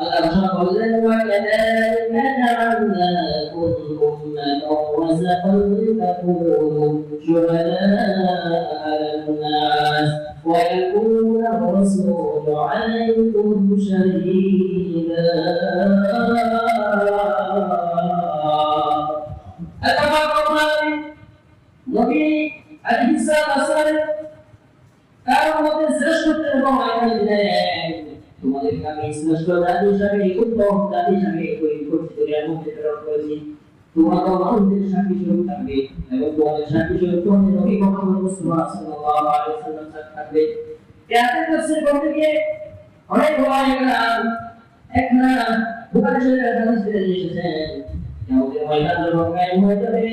الأرحم وكذلك جعلناكم أمة وسطا لتكونوا شهداء على الناس ويكون الرسول عليكم شهيدا أتفق نبي عليه الصلاة والسلام قالوا ما تنساش كنت তোমাদেরকে আমি শ্রেষ্ঠ জাতি হিসাবে উত্তম জাতি হিসাবে তৈরি করছি দুনিয়ার মধ্যে প্রেরণ করেছি তোমাদের মানুষদের সাক্ষী স্বরূপ থাকবে এবং তোমাদের সাক্ষী স্বরূপ তোমাদের নবী মোহাম্মদ মুস্তাফা সাল্লাল্লাহু আলাইহি ওয়াসাল্লাম সাথে থাকবে ইয়াতে তাফসীর করতে গিয়ে অনেক ওলামা একরাম একনা বুখারী শরীফের হাদিস থেকে এসেছেন আমাদের ময়দান যখন কায়েম হয়ে যাবে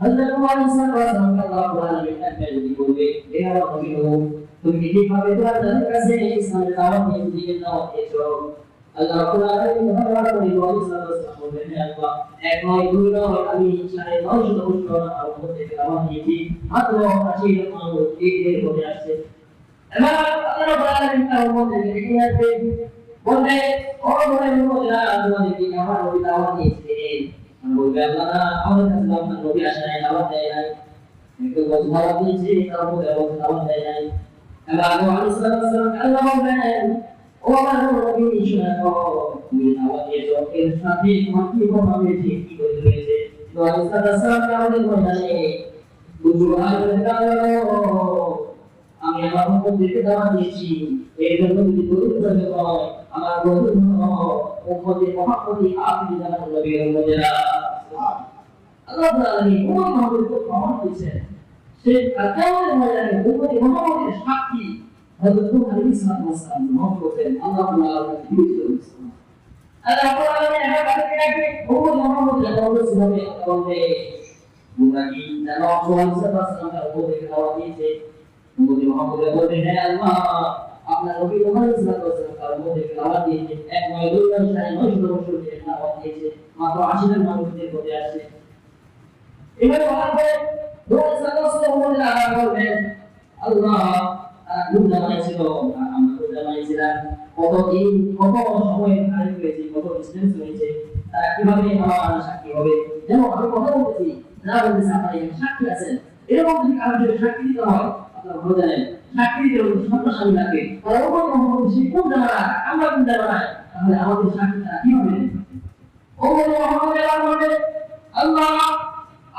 হযরত মুহাম্মদ সাল্লাল্লাহু আলাইহি ওয়াসাল্লাম যদি বলবে হে আমার নবী তুমি কীভাবে তোমার কাছে ইসলামের দাওয়াত নিয়ে দাওয়াত দিয়েছ আল্লাহ রাব্বুল আলামিন মহান করে নবী সাল্লাল্লাহু আলাইহি আল্লাহ, এক নয় দুই নয়, আমি সাড়ে নয়শত বছর আমার থেকে দাওয়াত দিয়েছি। মাত্র আশি মানুষ এই এর মধ্যে আসছে। এবার আল্লাহ রাব্বুল আলামিন তার মধ্যে থেকে আসবে বলবে, ও বলে মোলা তোমাদেরকে আমার নবী দাওয়াত দিয়েছিলেন? বলবে, আল্লাহ আমাদের কাছে আপনার নবী আসে নাই, দাওয়াত দেয় নাই। একটু বছর দাওয়াত দিয়েছি, তার মধ্যে দাওয়াত দেয় নাই। আল্লাহ আল্লাহ বলেন ও আমার নবী শুনে তুমি দিয়েছ এর সাথে কথা হয়েছে কি করে হয়েছে? তো আলাইহিসসালাম আমাদের ময়দানে। বুঝু আমি আমার উম্মতদেরকে দাওয়াত দিয়েছি। এই জন্য যদি দরুদ পড়তে হয়, আমার বন্ধু উম্মতের মহাপতি আপনি জানান নবী উম্মতেরা আল্লাহ তাআলা এই উম্মত মহাপতি প্রমাণ করেছেন। সে কাতারের ময়দানে উম্মতি মুহাম্মদের সাক্ষী হযরত নূহ আলাইহিস সালাম গ্রহণ করতেন আল্লাহ তাআলা আল্লাহ তাআলা এমন কাছে রাখবে উম্মত তোমরা কি জানো সোহান সাল্লাল্লাহু আলাইহি ওয়াসাল্লাম মুহাম্মদের বলবে হ্যাঁ আল্লাহ আপনার মুহাম্মদ সাল্লাল্লাহু আলাইহি ওয়াসাল্লাম দিয়েছে এক নয় দুই নয় মাত্র আশি জন মানুষদের মধ্যে আসছে নূহ সাল্লাল্লাহু আলাইহি ওয়াসাল্লাম বলবেন আল্লাহ নূহ জামাইছিল আমরা তো জামাইছিলাম কত দিন, কত সময় খালি হয়েছে কত ডিস্টেন্স হয়েছে তারা কীভাবে আমার সাক্ষী হবে? যেন আমি কথা বলতেছি না বলতেছি আপনার এখানে সাক্ষী আছেন। এরকম যদি কারও যদি সাক্ষী দিতে হয়, আপনারা ভালো জানেন, সাক্ষী দিতে হলে সন্তান স্বামী তারা ওপর মোহাম্মদ সে কোন জামানা আমরা কোন জামানায় তাহলে আমাদের সাক্ষী তারা কীভাবে ওপর মোহাম্মদ আল্লাহ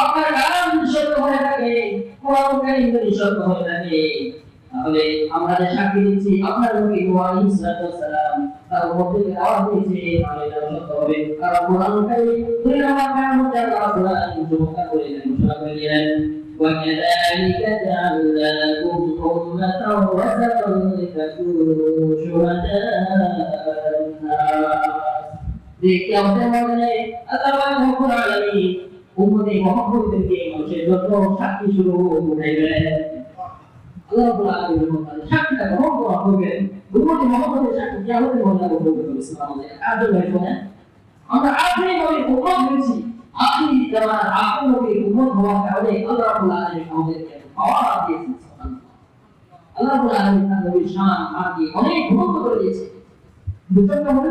আপনার কালাম সত্য হয়ে থাকে। কোরআন কারীম যদি সত্য হয়ে থাকে তাহলে আমরা যে সাক্ষী দিচ্ছি আপনার নবী আলাইহিস সালাম তার মধ্যে থেকে আওয়াজ দিয়েছে তাহলে এটা সত্য হবে কারণ কোরআন কারীম দুই নম্বর কারণ মধ্যে আল্লাহ কোরআন চমৎকার করে ঘোষণা করে দিলেন وكذلك جعلناكم أمة وسطا لتكونوا شهداء على الناس দেখতে আমাদের মনে উম্মতে মুহাম্মদকে মানুষের জন্য সাক্ষী শুরু উঠাইবেন আল্লাহ অনেক গুরুত্ব করে দিয়েছে দুটো মনে